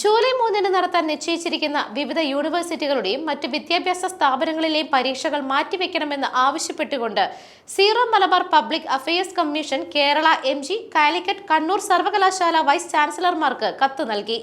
July മൂന്നിന് നടത്താൻ നിശ്ചയിച്ചിരിക്കുന്ന വിവിധ യൂണിവേഴ്സിറ്റികളുടെയും മറ്റ് വിദ്യാഭ്യാസ സ്ഥാപനങ്ങളിലെയും പരീക്ഷകൾ മാറ്റിവെക്കണമെന്ന് ആവശ്യപ്പെട്ടുകൊണ്ട് Syro Malabar public affairs commission Kerala M G Calicut Kannur സർവകലാശാല വൈസ് ചാൻസലർമാർക്ക് കത്ത് നൽകി.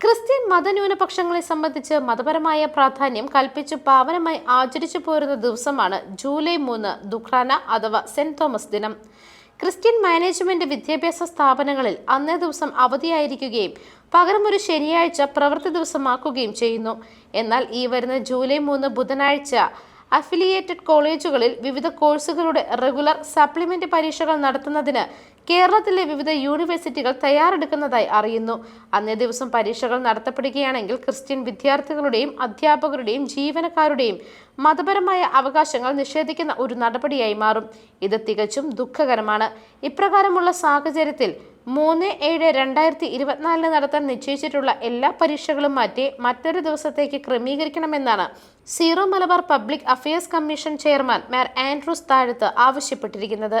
ക്രിസ്ത്യൻ മതന്യൂനപക്ഷങ്ങളെ സംബന്ധിച്ച് മതപരമായ പ്രാധാന്യം കൽപ്പിച്ചു പാവനമായി ആചരിച്ചു പോരുന്ന ദിവസമാണ് ജൂലൈ മൂന്ന് ദുഖ്രാന അഥവാ സെന്റ് തോമസ് ദിനം. ക്രിസ്ത്യൻ മാനേജ്മെന്റ് വിദ്യാഭ്യാസ സ്ഥാപനങ്ങളിൽ അന്നേ ദിവസം അവധിയായിരിക്കുകയും പകരം ഒരു ശനിയാഴ്ച പ്രവൃത്തി ദിവസമാക്കുകയും ചെയ്യുന്നു. എന്നാൽ ഈ വരുന്ന ജൂലൈ മൂന്ന് ബുധനാഴ്ച അഫിലിയേറ്റഡ് കോളേജുകളിൽ വിവിധ കോഴ്സുകളുടെ റെഗുലർ സപ്ലിമെന്റ് പരീക്ഷകൾ നടത്തുന്നതിന് കേരളത്തിലെ വിവിധ യൂണിവേഴ്സിറ്റികൾ തയ്യാറെടുക്കുന്നതായി അറിയുന്നു. അന്നേ ദിവസം പരീക്ഷകൾ നടത്തപ്പെടുകയാണെങ്കിൽ ക്രിസ്ത്യൻ വിദ്യാർത്ഥികളുടെയും അധ്യാപകരുടെയും ജീവനക്കാരുടെയും മതപരമായ അവകാശങ്ങൾ നിഷേധിക്കുന്ന ഒരു നടപടിയായി മാറും. ഇത് തികച്ചും ദുഃഖകരമാണ്. ഇപ്രകാരമുള്ള സാഹചര്യത്തിൽ മൂന്ന് ഏഴ് രണ്ടായിരത്തി ഇരുപത്തിനാലിന് നടത്താൻ നിശ്ചയിച്ചിട്ടുള്ള എല്ലാ പരീക്ഷകളും മാറ്റി മറ്റൊരു ദിവസത്തേക്ക് ക്രമീകരിക്കണമെന്നാണ് Syro Malabar public affairs commission chairman Mar Andrews Thazhath ആവശ്യപ്പെട്ടിരിക്കുന്നത്.